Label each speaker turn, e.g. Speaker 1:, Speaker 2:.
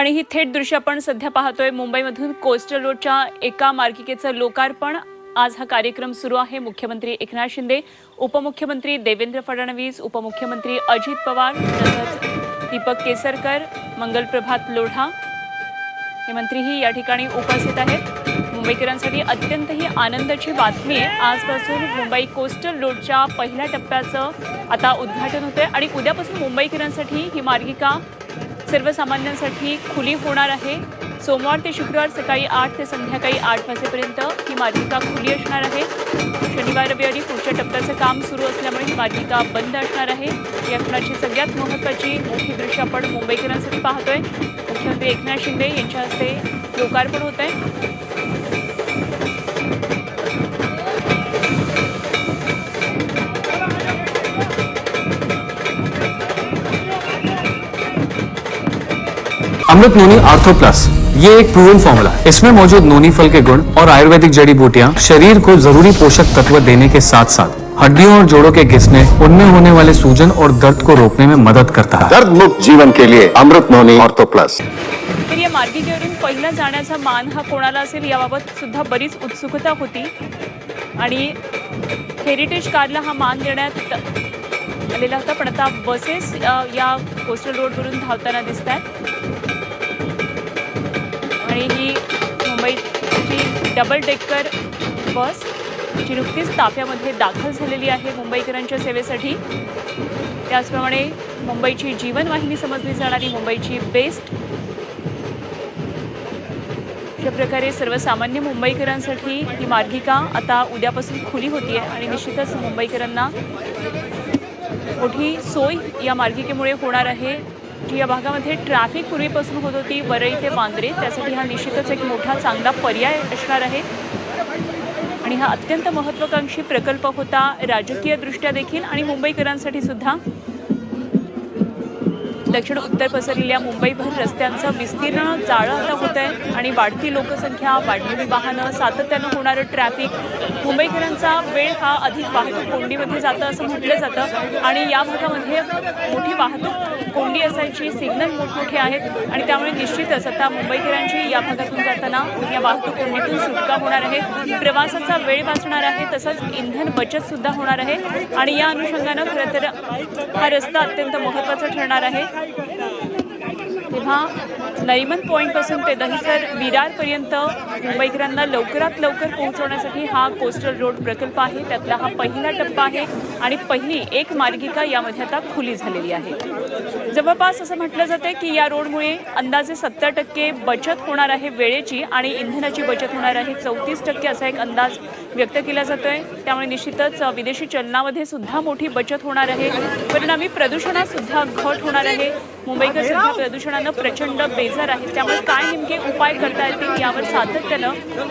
Speaker 1: आणि ही थेट दृश्य आपण सध्या पाहतोय मुंबईमधून कोस्टल रोडच्या एका मार्गिकेचं लोकार्पण. आज हा कार्यक्रम सुरू आहे. मुख्यमंत्री एकनाथ शिंदे उपमुख्यमंत्री देवेंद्र फडणवीस उपमुख्यमंत्री अजित पवार तसंच दीपक केसरकर मंगल प्रभात लोढा. हे मंत्रीही या ठिकाणी उपस्थित आहेत. मुंबईकरांसाठी अत्यंत ही आनंदाची बातमी आहे. आजपासून मुंबई कोस्टल रोडच्या पहिल्या टप्प्याचं आता उद्घाटन होतंय आणि उद्यापासून मुंबईकरांसाठी ही मार्गिका सर्वसामान्यांसाठी खुली होणार आहे. सोमवार ते शुक्रवार सकाळी आठ ते संध्याकाळी आठ वाजेपर्यंत ही मार्गिका खुली असणार आहे. शनिवार रविवारी पुढच्या टप्प्याचं काम सुरू असल्यामुळे ही मार्गिका बंद असणार आहे. या क्षणाची सगळ्यात महत्त्वाची मोठी दृश्य आपण मुंबईकरांसाठी पाहतोय. मुख्यमंत्री एकनाथ शिंदे यांच्या हस्ते लोकार्पण होत आहे
Speaker 2: अमृत नोनी आर्थो प्लस ये एक प्रूवन फॉर्मूला है। इसमें मौजूद नोनी फल के गुण और आयुर्वेदिक जड़ी बूटियां शरीर को जरूरी पोषक तत्व देने के साथ साथ हड्डियों और जोड़ों के घिसने उनमें होने वाले सूजन और दर्द को रोकने में मदद करता है।
Speaker 3: दर्द मुक्त जीवन के लिए अमृत नोनी ऑर्थो प्लस
Speaker 1: तर या मार्गिकेवरून पहिला जाण्याचा मान हा कोणाला असेल याबाबत सुद्धा बरीच उत्सुकता होती. आणि हेरिटेज कारला हा मान देण्यात आलेला होता पण आता बसेस या कोस्टल रोडवरून धावताना दिसत आहेत आणि ही मुंबईची डबल डेकर बस जी नुकतीच ताफ्यामध्ये दाखल झालेली आहे मुंबईकरांच्या सेवेसाठी. त्याचप्रमाणे मुंबईची जीवनवाहिनी समजली जाणारी मुंबईची बेस्ट अशा प्रकारे सर्वसामान्य मुंबईकरांसाठी ही मार्गिका आता उद्यापासून खुली होती आहे आणि निश्चितच मुंबईकरांना मोठी सोय या मार्गिकेमुळे होणार आहे. जी या भागामध्ये ट्रॅफिक पूर्वीपासून होत होती वरळी ते वांद्रे त्यासाठी हा निश्चितच एक मोठा चांगला पर्याय असणार आहे. आणि हा अत्यंत महत्त्वाकांक्षी प्रकल्प होता. राजकीयदृष्ट्या देखील आणि मुंबईकरांसाठी सुद्धा. दक्षिण उत्तर पसरलेल्या मुंबईभर रस्त्यांचं विस्तीर्ण जाळं आता होत आहे आणि वाढती लोकसंख्या वाढलेली वाहनं सातत्यानं होणारं ट्रॅफिक मुंबईकरांचा वेळ हा अधिक वाहतूक कोंडीमध्ये जातं असं म्हटलं जातं. आणि या भागामध्ये मोठी वाहतूक कोंडी असायची सिग्नल मोठमोठे आहेत आणि त्यामुळे निश्चितच आता मुंबईकरांची या भागातून जाताना या वाहतूक कोंडीतून सुटका होणार आहे. प्रवासाचा वेळ वाचणार आहे तसंच इंधन बचत सुद्धा होणार आहे. आणि या अनुषंगानं खरं तर हा रस्ता अत्यंत महत्त्वाचा ठरणार आहे. तेव्हा नरिमन पॉईंटपासून ते दहिसर विरारपर्यंत मुंबईकरांना लवकरात लवकर पोहोचवण्यासाठी हा कोस्टल रोड प्रकल्प आहे. त्यातला हा पहिला टप्पा आहे आणि पहिली एक मार्गिका यामध्ये आता खुली झालेली आहे. जवळपास असं म्हटलं जातं की या रोडमुळे अंदाजे सत्तर टक्के बचत होणार आहे वेळेची आणि इंधनाची बचत होणार आहे. चौतीस टक्के असा एक अंदाज व्यक्त केला जातोय. त्यामुळे निश्चितच विदेशी चलनामध्ये सुद्धा मोठी बचत होणार आहे. परिणामी प्रदूषणात सुद्धा घट होणार आहे. मुंबईकर सुद्धा प्रदूषणानं प्रचंड बेजार आहे. त्यामुळे काय नेमके उपाय करता येतील यावर सातत्यानं